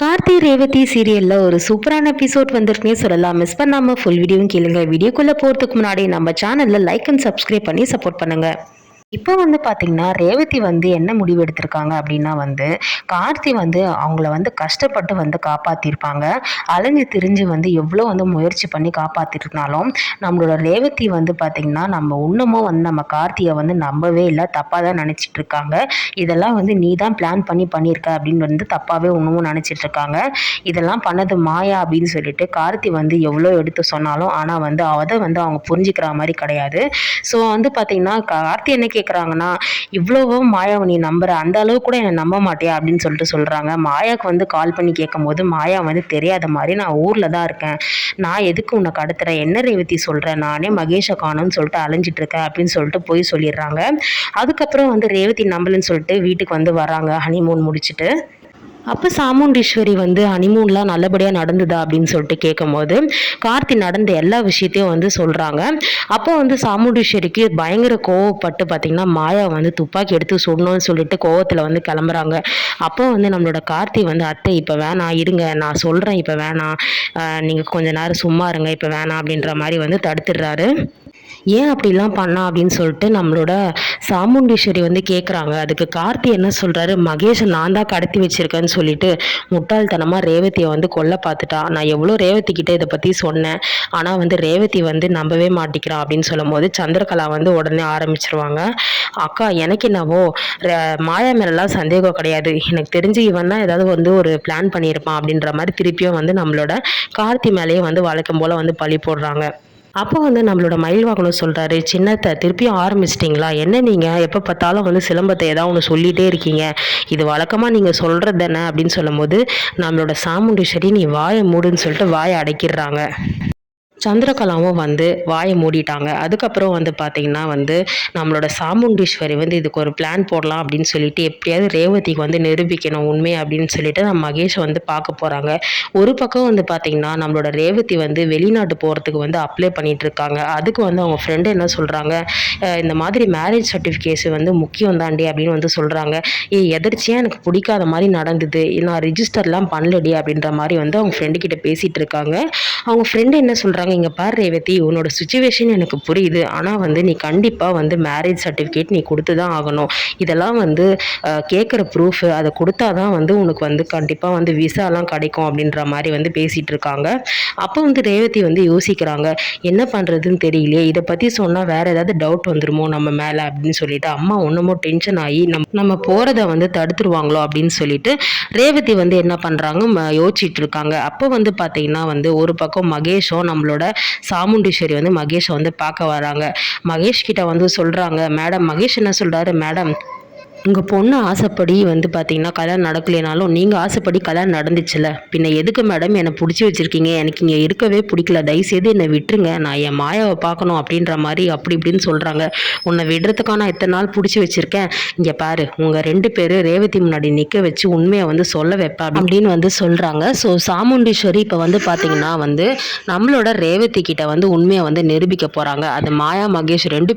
கார்த்தி ரேவதி சீரியலில் ஒரு சூப்பரான எபிசோட் வந்திருக்குனே சொல்லலாம். மிஸ் பண்ணாமல் ஃபுல் வீடியோவும் கேளுங்க. வீடியோக்குள்ளே போகிறதுக்கு முன்னாடி நம்ம சேனலில் லைக் அண்ட் சப்ஸ்கிரைப் பண்ணி சப்போர்ட் பண்ணுங்கள் இப்போ வந்து பார்த்தீங்கன்னா ரேவதி வந்து என்ன முடிவு எடுத்திருக்காங்க அப்படின்னா வந்து கார்த்தி வந்து அவங்கள வந்து கஷ்டப்பட்டு வந்து காப்பாற்றிருப்பாங்க அலைஞ்சு திரிஞ்சு வந்து எவ்வளோ வந்து முயற்சி பண்ணி காப்பாற்றிருந்தாலும் நம்மளோட ரேவதி வந்து பார்த்திங்கன்னா நம்ம இன்னமும் வந்து நம்ம கார்த்தியை வந்து நம்பவே இல்லை தப்பாக தான் நினச்சிட்டு இருக்காங்க. இதெல்லாம் வந்து நீ தான் பிளான் பண்ணி பண்ணியிருக்க அப்படின்னு வந்து தப்பாகவே இன்னமும் நினச்சிட்டு இருக்காங்க. இதெல்லாம் பண்ணது மாயா அப்படின்னு சொல்லிட்டு கார்த்தி வந்து எவ்வளோ எடுத்து சொன்னாலும் ஆனால் வந்து அதை வந்து அவங்க புரிஞ்சுக்கிற மாதிரி கிடையாது. ஸோ வந்து பார்த்திங்கன்னா கார்த்தி என்ன கேட்குறாங்கன்னா இவ்வளவோ மாயாவை நீ நம்புற அந்த அளவு கூட என்னை நம்ப மாட்டியா? அப்படின்னு சொல்லிட்டு சொல்கிறாங்க மாயாவுக்கு வந்து கால் பண்ணி கேட்கும்போது மாயா வந்து தெரியாத மாதிரி நான் ஊரில் தான் இருக்கேன். நான் எதுக்கு உன்னை கடத்துறேன் என்ன ரேவதி சொல்கிறேன் நானே மகேஷை காணும்னு சொல்லிட்டு அலைஞ்சிட்டு இருக்கேன் அப்படின்னு சொல்லிட்டு போய் சொல்லிடுறாங்க. அதுக்கப்புறம் வந்து ரேவதி நம்பலன்னு சொல்லிட்டு வீட்டுக்கு வந்து வராங்க ஹனிமூன் முடிச்சுட்டு. அப்போ சாமுண்டீஸ்வரி வந்து ஹனிமூன்லாம் நல்லபடியாக நடந்ததா அப்படின்னு சொல்லிட்டு கேட்கும்போது கார்த்தி நடந்த எல்லா விஷயத்தையும் வந்து சொல்கிறாங்க அப்போ வந்து சாமுண்டீஸ்வரிக்கு பயங்கர கோவப்பட்டு பார்த்திங்கன்னா மாயா வந்து துப்பாக்கி எடுத்து சுடணும்னு சொல்லிட்டு கோவத்தில் வந்து கிளம்புறாங்க. அப்போ வந்து நம்மளோட கார்த்தி வந்து அத்தை இப்போ வேணாம் இருங்க நான் சொல்கிறேன் இப்போ வேணாம். நீங்கள் கொஞ்ச நேரம் சும்மா இருங்க இப்போ வேணாம் அப்படின்ற மாதிரி வந்து தடுத்துடுறாரு. ஏன் அப்படிலாம் பண்ணா அப்படின்னு சொல்லிட்டு நம்மளோட சாமுண்டீஸ்வரி வந்து கேட்குறாங்க அதுக்கு கார்த்தி என்ன சொல்கிறாரு மகேஷை நான் தான் கடத்தி வச்சுருக்கேன்னு சொல்லிட்டு முட்டாள்தனமாக ரேவதியை வந்து கொல்ல பார்த்துட்டா. நான் எவ்வளோ ரேவதி இதை பற்றி சொன்னேன். ஆனால் வந்து ரேவதி வந்து நம்பவே மாட்டிக்கிறான் அப்படின்னு சொல்லும் போது சந்திரகலா வந்து உடனே ஆரம்பிச்சிருவாங்க. அக்கா எனக்கு என்னவோ மாயா மேலாம் சந்தேகம் கிடையாது. எனக்கு தெரிஞ்சு இவன் தான் ஏதாவது வந்து ஒரு பிளான் பண்ணியிருப்பான் அப்படின்ற மாதிரி திருப்பியும் வந்து நம்மளோட கார்த்தி மேலேயே வந்து வழக்கம் போல் வந்து பழி போடுறாங்க. அப்போ வந்து நம்மளோட மயில் வாகனம் சொல்கிறாரு சின்னத்தை திருப்பியும் ஆரம்பிச்சிட்டிங்களா? என்ன நீங்கள் எப்போ பார்த்தாலும் வந்து சிலம்பத்தை ஏதாவது ஒன்று சொல்லிகிட்டே இருக்கீங்க. இது வழக்கமாக நீங்கள் சொல்கிறது தானே? அப்படின்னு சொல்லும்போது நம்மளோட சாமுண்டீஸ்வரி நீ வாயை மூடுன்னு சொல்லிட்டு வாயை அடைக்கிடுறாங்க. சந்திரகலாவும் வந்து வாயை மூடிட்டாங்க. அதுக்கப்புறம் வந்து பார்த்திங்கன்னா வந்து நம்மளோட சாமுண்டீஸ்வரி வந்து இதுக்கு ஒரு பிளான் போடலாம் அப்படின்னு சொல்லிட்டு எப்படியாவது ரேவதிக்கு வந்து நிரூபிக்கணும் உண்மை அப்படின்னு சொல்லிட்டு நம்ம மகேஷ் வந்து பார்க்க போகிறாங்க ஒரு பக்கம் வந்து பார்த்திங்கன்னா நம்மளோட ரேவதி வந்து வெளிநாட்டு போகிறதுக்கு வந்து அப்ளை பண்ணிட்டு இருக்காங்க. அதுக்கு வந்து அவங்க ஃப்ரெண்டு என்ன சொல்கிறாங்க இந்த மாதிரி மேரேஜ் சர்டிஃபிகேட்ஸ் வந்து முக்கியம் தாண்டி அப்படின்னு வந்து சொல்கிறாங்க ஏ எதிர்ச்சியாக எனக்கு பிடிக்காத மாதிரி நடந்தது. நான் ரிஜிஸ்டர்லாம் பண்ணலடி அப்படின்ற மாதிரி வந்து அவங்க ஃப்ரெண்டு கிட்ட பேசிகிட்டு இருக்காங்க. அவங்க ஃப்ரெண்டு என்ன சொல்கிறாங்க இங்கே பார் ரேவதி உன்னோட சுச்சுவேஷன் எனக்கு புரியுது. ஆனால் வந்து நீ கண்டிப்பாக வந்து மேரேஜ் சர்டிஃபிகேட் நீ கொடுத்து தான் ஆகணும். இதெல்லாம் வந்து கேட்குற ப்ரூஃப் அதை கொடுத்தா தான் வந்து உனக்கு வந்து கண்டிப்பாக வந்து விசாலாம் கிடைக்கும் அப்படின்ற மாதிரி வந்து பேசிகிட்டு இருக்காங்க. அப்போ வந்து ரேவதி வந்து யோசிக்கிறாங்க என்ன பண்ணுறதுன்னு தெரியலையே. இதை பற்றி சொன்னால் வேறு ஏதாவது டவுட் வந்துருமோ நம்ம மேலே அப்படின்னு சொல்லிட்டு அம்மா ஒன்றுமோ டென்ஷன் ஆகி நம் நம்ம போகிறத வந்து தடுத்துருவாங்களோ அப்படின்னு சொல்லிட்டு ரேவதி வந்து என்ன பண்ணுறாங்க யோசிச்சுட்டு இருக்காங்க. அப்போ வந்து பார்த்தீங்கன்னா வந்து ஒரு பக்கம் மகேஷும் நம்மளோட சாமுண்டீஸ்வரி வந்து மகேஷை வந்து பார்க்க வராங்க. மகேஷ் கிட்ட வந்து சொல்கிறாங்க மேடம் மகேஷ் என்ன சொல்கிறாரு மேடம் உங்கள் பொண்ணு ஆசைப்படி வந்து பார்த்தீங்கன்னா கல்யாணம் நடக்கலைனாலும் நீங்கள் ஆசைப்படி கல்யாணம் நடந்துச்சுல. பின்ன எதுக்கு மேடம் என்னை பிடிச்சி வச்சுருக்கீங்க? எனக்கு இங்கே இருக்கவே பிடிக்கல. தயவுசெய்து என்னை விட்டுருங்க. நான் என் மாயாவை பார்க்கணும் அப்படின்ற மாதிரி அப்படி இப்படின்னு சொல்கிறாங்க உன்னை விடுறதுக்கான இத்தனை நாள் பிடிச்சி வச்சுருக்கேன். இங்கே பாரு உங்கள் ரெண்டு பேர் ரேவதி முன்னாடி நிற்க வச்சு உண்மையை வந்து சொல்ல வைப்பா அப்படின்னு வந்து சொல்கிறாங்க ஸோ சாமுண்டீஸ்வரி இப்போ வந்து பார்த்தீங்கன்னா வந்து நம்மளோட ரேவதி கிட்ட வந்து உண்மையை வந்து நிரூபிக்க போகிறாங்க அது மாயா மகேஷ் ரெண்டு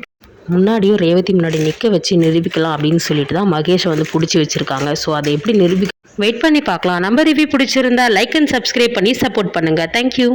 முன்னாடியும் ரேவதி முன்னாடி நிற்க வச்சு நிரூபிக்கலாம் அப்படின்னு சொல்லிட்டு தான் மகேஷை வந்து பிடிச்சி வச்சுருக்காங்க. ஸோ அதை எப்படி நிரூபி வெயிட் பண்ணி பார்க்கலாம். நம்ம ரிவ்யூ பிடிச்சிருந்தா லைக் அண்ட் சப்ஸ்கிரைப் பண்ணி சப்போர்ட் பண்ணுங்கள் தேங்க்யூ